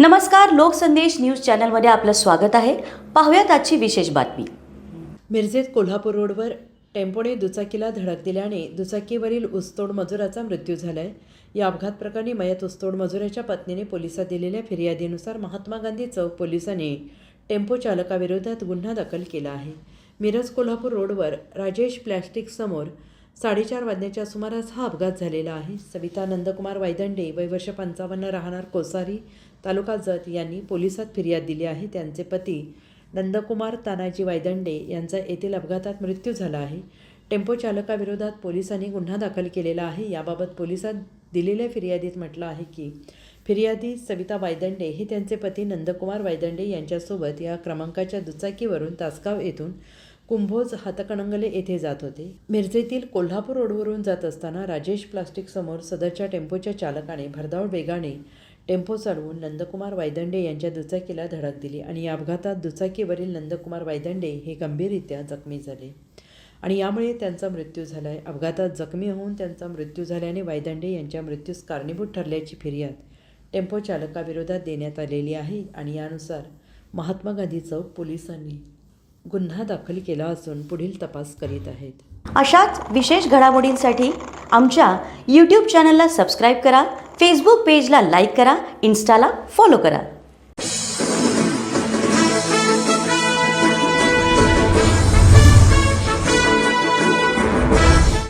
नमस्कार लोकसंदेश न्यूज चॅनलमध्ये आपलं स्वागत आहे. पाहूयात आजची विशेष बातमी. मिरजेत कोल्हापूर रोडवर टेम्पोने दुचाकीला धडक दिल्याने दुचाकीवरील ऊसतोड मजुराचा मृत्यू झालाय. या अपघात प्रकरणी मयत ऊसतोड मजुराच्या पत्नीने पोलिसात दिलेल्या फिर्यादीनुसार महात्मा गांधी चौक पोलिसांनी टेम्पो चालकाविरोधात गुन्हा दाखल केला आहे. मिरज कोल्हापूर रोडवर राजेश प्लॅस्टिकसमोर समोर साडेचार वाजण्याच्या सुमारास हा अपघात झालेला आहे. सविता नंदकुमार वायदंडे वय वर्ष पंचावन्न राहणार कोसारी तालुका जत यांनी पोलिसात फिर्याद दिली आहे. त्यांचे पती नंदकुमार तानाजी वायदंडे यांचा येथील अपघातात मृत्यू झाला आहे. टेम्पो चालकाविरोधात पोलिसांनी गुन्हा दाखल केलेला आहे. याबाबत पोलिसात दिलेल्या फिर्यादीत म्हटलं आहे की फिर्यादी सविता वायदंडे हे त्यांचे पती नंदकुमार वायदंडे यांच्यासोबत या क्रमांकाच्या दुचाकीवरून तासगाव येथून कुंभोज हातकणंगले येथे जात होते. मिरजेतील कोल्हापूर रोडवरून जात असताना राजेश प्लास्टिक समोर सदरच्या टेम्पोच्या चालकाने भरधाव वेगाने टेम्पो चालवून नंदकुमार वायदंडे यांच्या दुचाकीला धडक दिली आणि या अपघातात दुचाकीवरील नंदकुमार वायदंडे हे गंभीररित्या जखमी झाले. आणि यामुळे त्यांचा मृत्यू झाला आहे अपघातात जखमी होऊन त्यांचा मृत्यू झाल्याने वायदंडे यांच्या मृत्यूस कारणीभूत ठरल्याची फिर्याद टेम्पो चालकाविरोधात देण्यात आलेली आहे आणि यानुसार महात्मा गांधी चौक पोलिसांनी गुन्हा दाखल केला असून पुढील तपास करीत आहेत. अशाच विशेष घडामोडींसाठी आमच्या यूट्यूब चॅनलला सबस्क्राईब करा फेसबुक पेजला लाईक करा इन्स्टाला फॉलो करा.